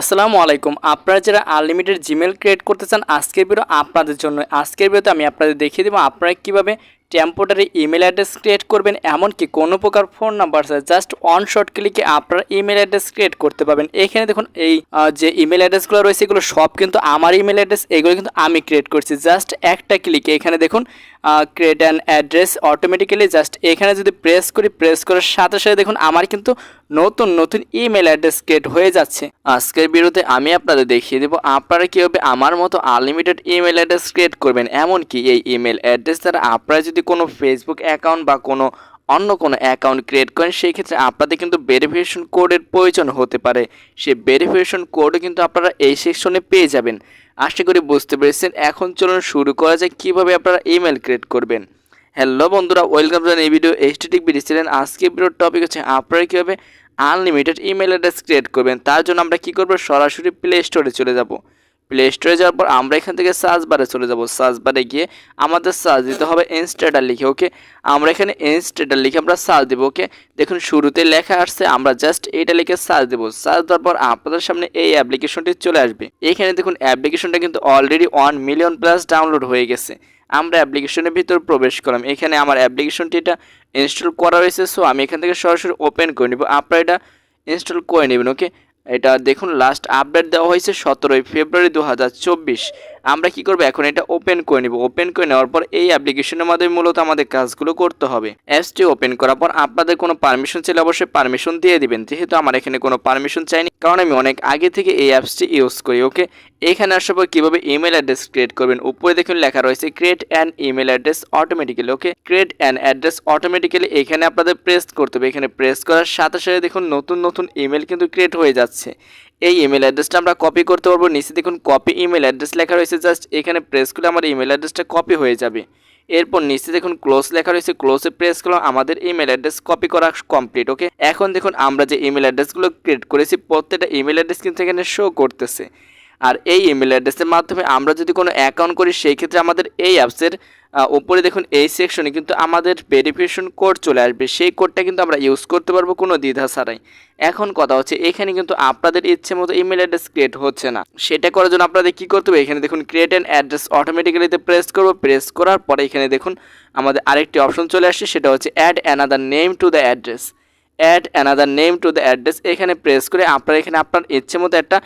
আসসালামু আলাইকুম। আপনারা যারা আনলিমিটেড জিমেল ক্রিয়েট করতে চান, আজকের ভিডিও আপনাদের জন্য। আজকের ভিডিওতে আমি আপনাদের দেখিয়ে দেবো আপনারা কীভাবে টেম্পোরারি ইমেল অ্যাড্রেস ক্রিয়েট করবেন, এমনকি কোনো প্রকার phone number just one short ক্লিকে আপনারা ইমেল অ্যাড্রেস ক্রিয়েট করতে পারবেন। এখানে দেখুন এই যে ইমেল অ্যাড্রেসগুলো রয়েছে, এগুলো সব কিন্তু আমার ইমেল অ্যাড্রেস, এগুলো কিন্তু আমি ক্রিয়েট করছি। জাস্ট একটা ক্লিকে এখানে দেখুন create an address automatically just এখানে যদি প্রেস করি প্রেস করার সাথে সাথে দেখুন আমার কিন্তু নতুন নতুন ইমেল অ্যাড্রেস ক্রিয়েট হয়ে যাচ্ছে। আজকের ভিডিওতে আমি আপনাদের দেখিয়ে দেবো, আপনারা কীভাবে আমার মতো আনলিমিটেড ইমেল অ্যাড্রেস ক্রিয়েট করবেন, এমনকি এই ইমেল অ্যাড্রেস দ্বারা আপনারা যদি কোনো ফেসবুক অ্যাকাউন্ট বা কোনো অন্য কোনো অ্যাকাউন্ট ক্রিয়েট করেন, সেই ক্ষেত্রে আপনাদের কিন্তু ভেরিফিকেশন কোডের প্রয়োজন হতে পারে। সেই ভেরিফিকেশন কোডও কিন্তু আপনারা এই সেকশনে পেয়ে যাবেন। আশা করি বুঝতে পেরেছেন। এখন চলুন শুরু করা যায় কীভাবে আপনারা ইমেল ক্রিয়েট করবেন। হ্যালো বন্ধুরা ওয়েলকাম টু এই ভিডিও এইচটিটিক বিডি ছিলেন আজকে ভিডিওর টপিক হচ্ছে আপনারা কীভাবে আনলিমিটেড ইমেল অ্যাড্রেস ক্রিয়েট করবেন। তার জন্য আমরা কী করব? সরাসরি প্লে স্টোরে চলে যাব। প্লে স্টোরে যাওয়ার পর আমরা এখান থেকে সার্চ বারে চলে যাব। সার্চ বারে গিয়ে আমাদের সার্চ দিতে হবে ইনস্টেটার লিখে ওকে আমরা এখানে ইনস্টেটার লিখে আমরা সার্চ দেবো ওকে দেখুন, শুরুতে লেখা আসছে, আমরা জাস্ট এইটা লিখে সার্চ দেবো। সার্চ দেওয়ার পর আপনাদের সামনে এই অ্যাপ্লিকেশনটি চলে আসবে। এখানে দেখুন অ্যাপ্লিকেশনটা কিন্তু already one million plus download হয়ে গেছে। আমরা অ্যাপ্লিকেশনের ভিতর প্রবেশ করলাম। এখানে আমার অ্যাপ্লিকেশনটি এটা ইনস্টল করা রয়েছে সো আমি এখান থেকে সরাসরি ওপেন করে নিব। আপনারা এটা ইনস্টল করে নেবেন ওকে এটা দেখুন লাস্ট আপডেট দেওয়া হয়েছে সতেরোই ফেব্রুয়ারি দু হাজার চব্বিশ। আমরা কি করব? এখন এটা ওপেন করে নিব। ওপেন করে নেওয়ার পর এই অ্যাপ্লিকেশনের মাধ্যমে মূলত আমাদের কাজগুলো করতে হবে। অ্যাপসটি ওপেন করার পর আপনাদের কোনো পারমিশন চাইলে অবশ্যই পারমিশন দিয়ে দিবেন। যেহেতু আমার এখানে কোনো পারমিশন চাইনি, কারণ আমি অনেক আগে থেকে এই অ্যাপসটি ইউজ করি ওকে এখানে আসার পর কীভাবে ইমেল অ্যাড্রেস ক্রিয়েট করবেন? উপরে দেখুন লেখা রয়েছে create an email address automatically okay create an address automatically এখানে আপনাদের প্রেস করতে হবে। এখানে প্রেস করার সাথে সাথে দেখুন নতুন নতুন ইমেল কিন্তু ক্রিয়েট হয়ে যাচ্ছে। এই ইমেল অ্যাড্রেসটা আমরা কপি করতে পারব। নিচে দেখুন কপি ইমেল অ্যাড্রেস লেখা রয়েছে। জাস্ট এখানে প্রেস করলে আমার ইমেল অ্যাড্রেসটা কপি হয়ে যাবে। এরপর নিচে দেখুন ক্লোজ লেখা রয়েছে। ক্লোজে প্রেস করলাম আমাদের ইমেল অ্যাড্রেস কপি করা কমপ্লিট ওকে এখন দেখুন, আমরা যে ইমেল অ্যাড্রেসগুলো ক্রিয়েট করেছি, প্রত্যেকটা ইমেল অ্যাড্রেস কিন্তু এখানে শো করতেছে। আর এই ইমেল অ্যাড্রেসের মাধ্যমে আমরা যদি কোনো অ্যাকাউন্ট করি সেই ক্ষেত্রে আমাদের এই অ্যাপসের উপরে দেখুন এই সেকশনে কিন্তু আমাদের ভেরিফিকেশন কোড চলে আসবে। সেই কোডটা কিন্তু আমরা ইউজ করতে পারব, কোনো দ্বিধা ছাড়াই। এখন কথা হচ্ছে, এখানে কিন্তু আপনাদের ইচ্ছে মতো ইমেল অ্যাড্রেস ক্রিয়েট হচ্ছে না। সেটা করার জন্য আপনাদের কী করতে হবে? এখানে দেখুন ক্রিয়েট অ্যান্ড অ্যাড্রেস অটোমেটিক্যালিতে প্রেস করব। প্রেস করার পরে এখানে দেখুন আমাদের আরেকটি অপশন চলে আসছে, সেটা হচ্ছে add another name to the address add another name to the address এখানে প্রেস করে আপনারা এখানে আপনার ইচ্ছে মতো একটা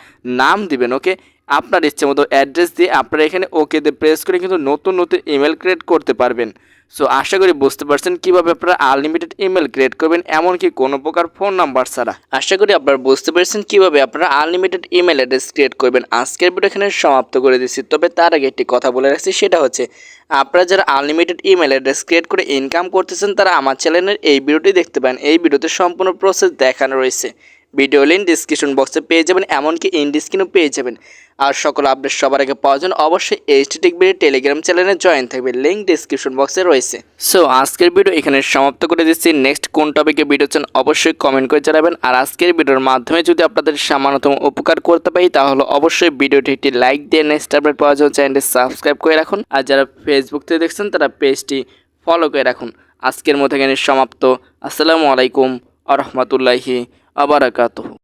নাম দিবেন ওকে আপনার ইচ্ছে মতো অ্যাড্রেস দিয়ে আপনারা এখানে ওকে দিয়ে প্রেস করে কিন্তু নতুন নতুন ইমেল ক্রিয়েট করতে পারবেন। সো আশা করি বুঝতে পারছেন কীভাবে আপনারা আনলিমিটেড ইমেল ক্রিয়েট করবেন, এমনকি কোনো প্রকার ফোন নাম্বার ছাড়া। আশা করি আপনারা বুঝতে পারছেন কীভাবে আপনারা আনলিমিটেড ইমেল অ্যাড্রেস ক্রিয়েট করবেন। আজকের ভিডিও এখানে সমাপ্ত করে দিচ্ছি তবে তার আগে একটি কথা বলে রাখছি, সেটা হচ্ছে, আপনারা যারা আনলিমিটেড ইমেল অ্যাড্রেস ক্রিয়েট করে ইনকাম করতেছেন, তারা আমার চ্যানেলের এই ভিডিওটি দেখতে পান এই ভিডিওতে সম্পূর্ণ প্রসেস দেখানো রয়েছে। ভিডিও লিঙ্ক ডিসক্রিপশন বক্সে পেয়ে যাবেন, এমনকি ইন স্ক্রিনও পেয়ে যাবেন। আর সকল আপডেট সবার আগে পাওয়ার জন্য অবশ্যই এইচটি টিকবির টেলিগ্রাম চ্যানেলে জয়েন থাকবে লিঙ্ক ডিসক্রিপশন বক্সে রয়েছে। সো আজকের ভিডিও এখানে সমাপ্ত করে দিচ্ছি। নেক্সট কোন টপিকে ভিডিও চান অবশ্যই কমেন্ট করে জানাবেন। আর আজকের ভিডিওর মাধ্যমে যদি আপনাদের সামান্যতম উপকার করতে পারি, তাহলে অবশ্যই ভিডিওটি একটি লাইক দিয়ে নেক্সট আপডেট পাওয়ার জন্য চ্যানেলটি সাবস্ক্রাইব করে রাখুন। আর যারা ফেসবুক থেকে দেখছেন, তারা পেজটি ফলো করে রাখুন। আজকের মতো এখানে সমাপ্ত। আসসালামু আলাইকুম আ রহমতুল্লাহি আবারাকাতুহু।